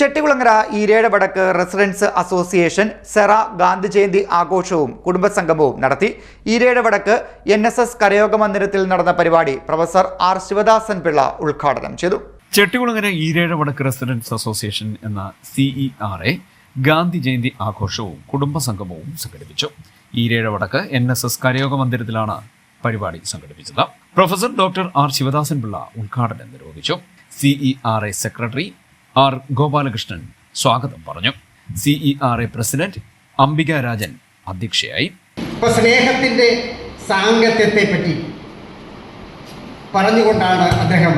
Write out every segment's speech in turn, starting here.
ചെട്ടികുളങ്ങര ഈരേഴ വടക്ക് residence association Cera Gandhi Jayanti ആഘോഷവും കുടുംബസംഗമവും നടത്തി. ഈരേഴ വടക്ക് എൻ എസ് എസ് കരയോഗ മന്ദിരത്തിൽ നടന്ന പരിപാടി പ്രൊഫസർ ആർ ശിവദാസൻ പിള്ള ഉദ്ഘാടനം ചെയ്തു. ചെട്ടികുളങ്ങര ഈരേഴ വടക്ക് റെസിഡൻസ് അസോസിയേഷൻ എന്ന C E R A Gandhi Jayanti ആഘോഷവും കുടുംബസംഗമവും സംഘടിപ്പിച്ചു. Eerezha Vadakku N S S കരയോഗ മന്ദിരത്തിലാണ് പരിപാടി സംഘടിപ്പിച്ചത്. Professor doctor R Sivadasan Pillai ഉദ്ഘാടനം നിർവഹിച്ചു. C E R A secretary R Gopalakrishnan. സ്വാഗതം പറഞ്ഞു. C E R A president Ambika Rajan അധ്യക്ഷയായി. സ്നേഹത്തിന്റെ സാങ്കത്യത്തെ പറ്റി പറഞ്ഞുകൊണ്ടാണ് അദ്ദേഹം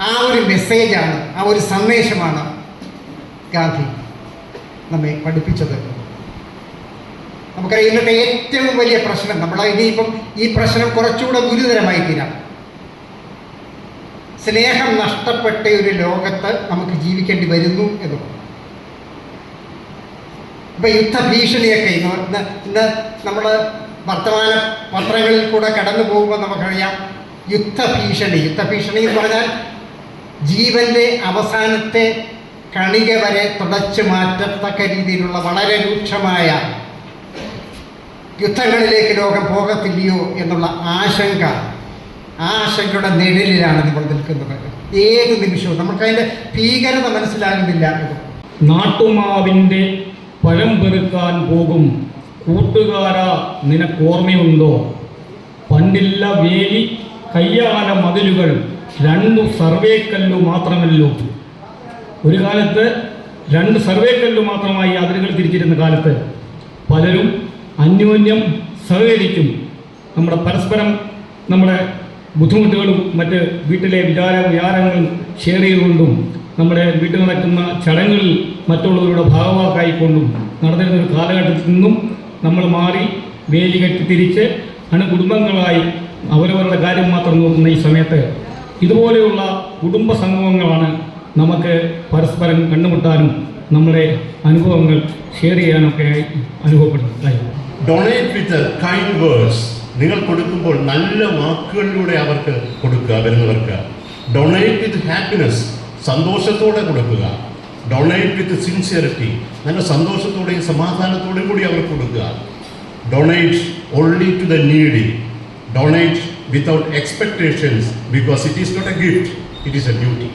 ആ ഒരു മെസ്സേജാണ് ആ ഒരു സന്ദേശമാണ് ഗാന്ധി നമ്മെ പഠിപ്പിച്ചത്. നമുക്കറിയാം ഇന്നത്തെ ഏറ്റവും വലിയ പ്രശ്നം നമ്മൾ ഇനിയിപ്പം ഈ പ്രശ്നം കുറച്ചുകൂടെ ഗുരുതരമായി തീരാം സ്നേഹം നഷ്ടപ്പെട്ട ഒരു ലോകത്ത് നമുക്ക് ജീവിക്കേണ്ടി വരുന്നു എന്നുള്ളത് ഇപ്പൊ യുദ്ധഭീഷണിയൊക്കെ ഇന്ന് ഇന്ന് ഇന്ന് നമ്മൾ വർത്തമാന പത്രങ്ങളിൽ കൂടെ കടന്നു പോകുമ്പോൾ നമുക്കറിയാം യുദ്ധഭീഷണി. യുദ്ധഭീഷണി എന്ന് പറഞ്ഞാൽ ജീവന്റെ അവസാനത്തെ കണിക വരെ തുടച്ചു മാറ്റത്തക്ക രീതിയിലുള്ള വളരെ രൂക്ഷമായ യുദ്ധങ്ങളിലേക്ക് ലോകം പോകത്തില്ലയോ എന്നുള്ള ആശങ്ക ആ ആശങ്കയുടെ നിഴലിലാണ് നമ്മൾ നിൽക്കുന്നത്. ഏത് നിമിഷവും നമുക്കതിന്റെ ഭീകരത മനസ്സിലാകുന്നില്ല നാട്ടുമാവിന്റെ പഴം പെറുക്കാൻ പോകും കൂട്ടുകാര നിനക്കോർമ്മയുണ്ടോ പണ്ടില്ല വേലി കയ്യാല മതിലുകൾ രണ്ടു സർവേക്കല്ലു മാത്രമല്ലോ. ഒരു കാലത്ത് രണ്ട് സർവേക്കല്ലു മാത്രമായി അതിരുകൾ തിരിച്ചിരുന്ന കാലത്ത് പലരും അന്യോന്യം സഹകരിക്കും. നമ്മുടെ പരസ്പരം നമ്മുടെ ബുദ്ധിമുട്ടുകളും മറ്റ് വീട്ടിലെ വിചാര വിചാരങ്ങളും ഷെയർ ചെയ്തുകൊണ്ടും നമ്മുടെ വീട്ടിൽ നടക്കുന്ന ചടങ്ങുകളിൽ മറ്റുള്ളവരുടെ ഭാഗമാക്കായിക്കൊണ്ടും നടന്നിരുന്ന ഒരു കാലഘട്ടത്തിൽ നിന്നും നമ്മൾ മാറി വേലി കെട്ടി തിരിച്ച് അണുകുടുംബങ്ങളായി അവരവരുടെ കാര്യം മാത്രം നോക്കുന്ന ഈ സമയത്ത് ഇതുപോലെയുള്ള കുടുംബ സംഗമങ്ങളാണ് നമുക്ക് പരസ്പരം കണ്ടുമുട്ടാനും നമ്മുടെ അനുഭവങ്ങൾ ഷെയർ ചെയ്യാനൊക്കെ അനുഭവപ്പെടുന്നത് ഡൊണേറ്റ് വിത്ത് കൈൻഡ് വേർഡ്സ് നിങ്ങൾ കൊടുക്കുമ്പോൾ നല്ല വാക്കുകളിലൂടെ അവർക്ക് കൊടുക്കുക വരുന്നവർക്ക്. ഡൊണേറ്റ് വിത്ത് ഹാപ്പിനെസ് സന്തോഷത്തോടെ കൊടുക്കുക. ഡൊണേറ്റ് വിത്ത് സിൻസിയറിറ്റി നല്ല സന്തോഷത്തോടെയും സമാധാനത്തോടെയും കൂടി അവർക്ക് കൊടുക്കുക. Donate only to the needy donate without expectations because it is not a gift it is a duty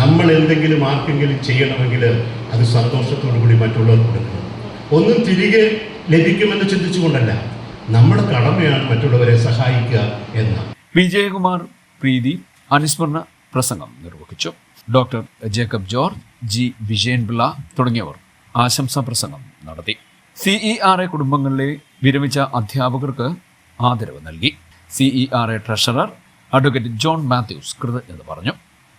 നമ്മൾ എന്തെങ്കിലും ആർക്കെങ്കിലും ചെയ്യണമെങ്കിൽ അത് സന്തോഷത്തോടു കൂടി മറ്റുള്ളവർക്ക് കൊടുക്കണം. ഒന്നും തിരികെ ലഭിക്കുമെന്ന് ചിന്തിച്ചുകൊണ്ടല്ല. നമ്മുടെ കടമയാണ് മറ്റുള്ളവരെ സഹായിക്കുക എന്ന്. വിജയകുമാർ പ്രീതി അനുസ്മരണ പ്രസംഗം നിർവഹിച്ചു. Doctor Jacob George G Vijayan Pillai തുടങ്ങിയവർ ആശംസാ പ്രസംഗം നടത്തി. സിഇ ആർ എ കുടുംബങ്ങളിലെ വിരമിച്ച അധ്യാപകർക്ക് ആദരവ് നൽകി. C E R A treasurer advocate John Mathews കൃതജ്ഞത പറഞ്ഞു.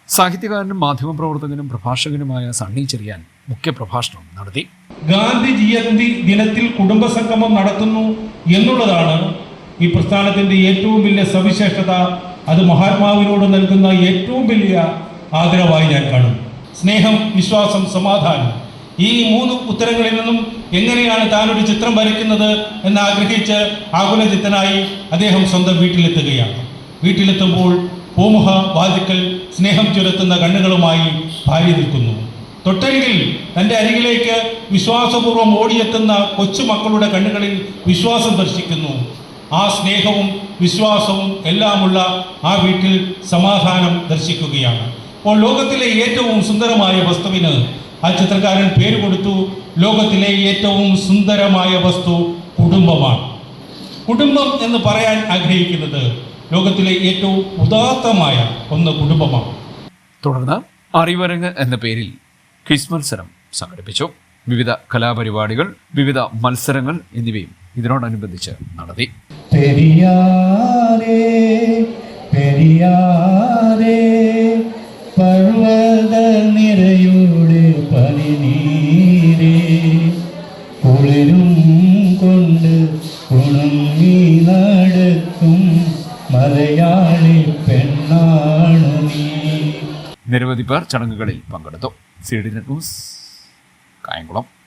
സാഹിത്യകാരനും മാധ്യമപ്രവർത്തകനും പ്രഭാഷകനുമായ സണ്ണി ചെറിയാൻ മുഖ്യപ്രഭാഷണം നടത്തി. ഗാന്ധി ജയന്തി ദിനത്തിൽ കുടുംബസംഗമം നടത്തുന്നു എന്നുള്ളതാണ് ഈ പ്രസ്ഥാനത്തിന്റെ ഏറ്റവും വലിയ സവിശേഷത. അത് മഹാത്മാവിനോട് നൽകുന്ന ഏറ്റവും വലിയ ആദരവായി ഞാൻ കാണും സ്നേഹം വിശ്വാസം സമാധാനം. ഈ മൂന്ന് ഉത്തരങ്ങളിൽ നിന്നും എങ്ങനെയാണ് താനൊരു ചിത്രം വരയ്ക്കുന്നത് എന്ന് ആഗ്രഹിച്ച് ആകുലചിത്തനായി അദ്ദേഹം സ്വന്തം വീട്ടിലെത്തുകയാണ്. വീട്ടിലെത്തുമ്പോൾ പൂമുഖ വാതിക്കൽ സ്നേഹം ചുരത്തുന്ന കണ്ണുകളുമായി ഭാര്യ നിൽക്കുന്നു. തൊട്ടെങ്കിൽ തന്റെ അരികിലേക്ക് വിശ്വാസപൂർവം ഓടിയെത്തുന്ന കൊച്ചുമക്കളുടെ കണ്ണുകളിൽ വിശ്വാസം ദർശിക്കുന്നു. ആ സ്നേഹവും വിശ്വാസവും എല്ലാമുള്ള ആ വീട്ടിൽ സമാധാനം ദർശിക്കുകയാണ്. അപ്പോൾ ലോകത്തിലെ ഏറ്റവും സുന്ദരമായ വസ്തുവിന് ആ ചിത്രകാരൻ പേര് കൊടുത്തു. ലോകത്തിലെ ഏറ്റവും സുന്ദരമായ വസ്തു കുടുംബമാണ്. കുടുംബം എന്ന് പറയാൻ ആഗ്രഹിക്കുന്നത് ലോകത്തിലെ ഏറ്റവും ഉദാത്തമായ ഒന്ന് കുടുംബമാണ്. തുടർന്ന് അറിവരങ്ങ് എന്ന പേരിൽ ക്വിസ് മത്സരം സംഘടിപ്പിച്ചു. വിവിധ കലാപരിപാടികൾ വിവിധ മത്സരങ്ങൾ എന്നിവയും ഇതിനോടനുബന്ധിച്ച് നടത്തി. പെരിയാരേ കൊണ്ട് നടക്കും മലയാളി പെണ്ണാണു നീ. നിരവധി പേർ ചടങ്ങുകളിൽ പങ്കെടുത്തു. C D news Kayamkulam.